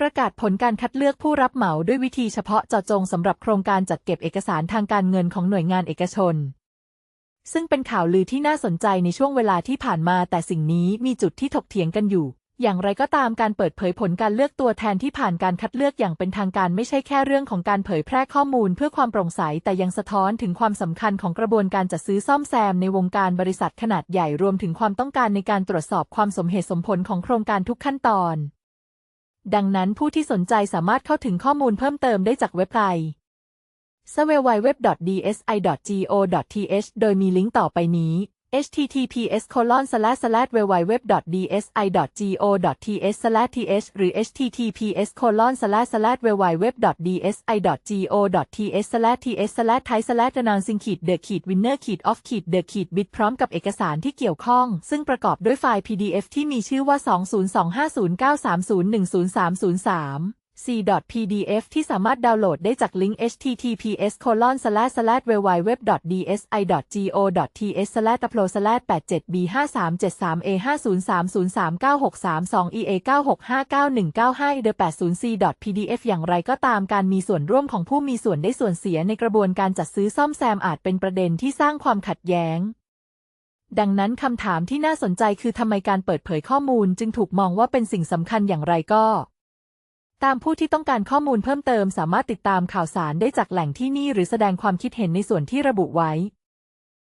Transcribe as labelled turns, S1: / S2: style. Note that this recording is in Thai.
S1: ประกาศผลการคัดเลือกผู้รับเหมาด้วยวิธีเฉพาะเจาะจงสำหรับโครงการจัดเก็บเอกสารทางการเงินของหน่วยงานเอกชน ซึ่งเป็นข่าวลือที่น่าสนใจในช่วงเวลาที่ผ่านมา แต่สิ่งนี้มีจุดที่ถกเถียงกันอยู่ อย่างไรก็ตามการเปิดเผยผลการเลือกตัวแทนที่ผ่านการคัดเลือกอย่างเป็นทางการไม่ใช่แค่เรื่องของการเผยแพร่ข้อมูลเพื่อความโปร่งใส แต่ยังสะท้อนถึงความสำคัญของกระบวนการจัดซื้อซ่อมแซมในวงการบริษัทขนาดใหญ่รวมถึงความต้องการในการตรวจสอบความสมเหตุสมผลของโครงการทุกขั้นตอน ดังนั้นผู้ที่สนใจสามารถเข้าถึงข้อมูลเพิ่มเติมได้จากเว็บไซต์ s w w w d s i g o t h โดยมีลิงก์ต่อไปนี้ https colon slash slash www.dsi.go.th/th หรือ https colon slash slash www dsi go th slash th slash thai slash นานซิงขีดเดอะขีดวินเนอร์ขีดออฟขีดเดอะขีดบิตพร้อมกับเอกสารที่เกี่ยวข้อง ซึ่งประกอบด้วยไฟล์ PDF ที่มีชื่อว่า 2025093010303 c.pdf ที่สามารถดาวน์โหลดได้จากลิงก์ https colon slash slash www dsi go th slash uplo slash 87 b 5373 a 50303963 ea 9659195 the 80 c pdf อย่างไรก็ตามการมีส่วนร่วมของผู้มีส่วนได้ส่วนเสียในกระบวนการจัดซื้อซ่อมแซมอาจเป็นประเด็นที่สร้างความขัดแย้งดังนั้นคำถามที่น่าสนใจคือทำไมการเปิดเผยข้อมูลจึงถูกมองว่าเป็นสิ่งสำคัญอย่างไรก็ ตามผู้ที่ต้องการข้อมูลเพิ่มเติมสามารถติดตามข่าวสารได้จากแหล่งที่นี่หรือแสดงความคิดเห็นในส่วนที่ระบุไว้